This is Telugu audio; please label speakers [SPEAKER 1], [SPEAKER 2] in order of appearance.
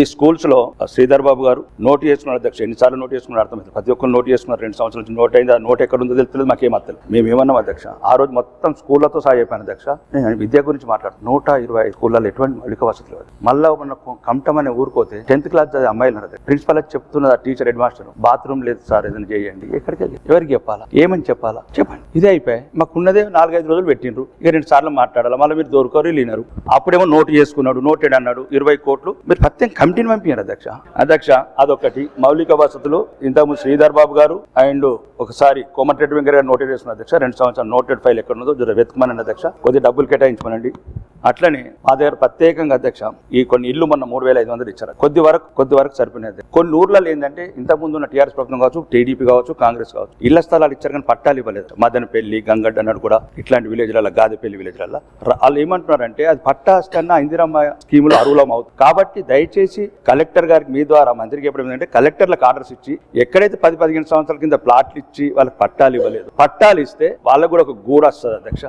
[SPEAKER 1] ఈ స్కూల్స్లో శ్రీధర్ బాబు గారు నోటు చేసుకున్నారు అధ్యక్ష. ఎన్నిసార్లు నోటు చేసుకున్నారు? అర్థం ప్రతి ఒక్కరు నోటు చేసుకున్నారు. రెండు సంవత్సరాల నుంచి నోట్ అయింది? నోట్ ఎక్కడ ఉందో తెలియదు మాకేం అర్థం మేము ఏమన్నాం అధ్యక్ష? ఆ రోజు మొత్తం స్కూళ్ళతో సహా చెప్పాను అధ్యక్ష. నేను విద్య గురించి మాట్లాడు నూట ఇరవై ఐదు స్కూళ్ళలో ఎటువంటి మౌలిక వసతులు లేదు మళ్ళా మన కమటం అనే ఊరుకోతే టెన్త్ క్లాస్ చదివే అమ్మాయిలు ఉన్నారు ప్రిన్సిపల్ చెప్తున్నది ఆ టీచర్ హెడ్ మాస్టర్ బాత్రూమ్ లేదు సార్ ఏదైనా చేయండి. ఎక్కడికి వెళ్ళి? ఎవరికి చెప్పాలా? ఏమని చెప్పాలా? చెప్పండి. ఇదే అయిపోయి మాకున్నదే నాలుగైదు రోజులు పెట్టిండ్రు. ఇక రెండు సార్లు మాట్లాడాలి? మళ్ళీ మీరు దొరకరు లేనారు అప్పుడేమో నోటు చేసుకున్నాడు నోటెడ్ అన్నాడు. ఇరవై కోట్లు మీరు ప్రత్యేక కమిటీని పంపించారు అధ్యక్ష. అధ్యక్ష అదొకటి మౌలిక వసతులు ఇంతకుముందు శ్రీధర్ బాబు గారు అండ్ ఒకసారి కోమటిరెడ్డి వెంకయ్య గారు నోటెడ్ చేసిన అధ్యక్ష. రెండు సంవత్సరాలు నోటెడ్ ఫైల్ ఎక్కడ ఉన్నదో జర వెతుకమనండి అధ్యక్ష. కొద్దిగా డబ్బులు కేటాయించమనండి అట్లనే మా దగ్గర ప్రత్యేకంగా అధ్యక్ష ఈ కొన్ని ఇల్లు మొన్న మూడు వేల ఐదు వందలు ఇచ్చారు. కొద్ది వరకు కొద్ది వరకు సరిపోయినది కొన్ని ఊర్లలో ఏంటంటే ఇంతకుముందు ఉన్న టీఆర్ఎస్ ప్రభుత్వం కావచ్చు టీడీపీ కావచ్చు కాంగ్రెస్ కావచ్చు ఇళ్ళ స్థలాలు ఇచ్చారు కానీ పట్టాలు ఇవ్వలేదు. మదనపల్లి గంగడ్డ అన్నాడు కూడా ఇట్లాంటి విలేజ్లలో గాదిపల్లి విలేజ్లలో వాళ్ళు ఏమంటున్నారంటే అది పట్టా కన్నా ఇందిరమ్మ స్కీములు అరువులం అవుతుంది కాబట్టి దయచేసి కలెక్టర్ గారికి మీ ద్వారా మంత్రికి ఎప్పుడు ఏంటంటే కలెక్టర్లకు ఆర్డర్స్ ఇచ్చి ఎక్కడైతే పది పదిహేను సంవత్సరాల కింద ప్లాట్లు ఇచ్చి వాళ్ళకి పట్టాలు ఇవ్వలేదు. పట్టాలు ఇస్తే వాళ్ళకు కూడా ఒక గూడు వస్తుంది అధ్యక్ష.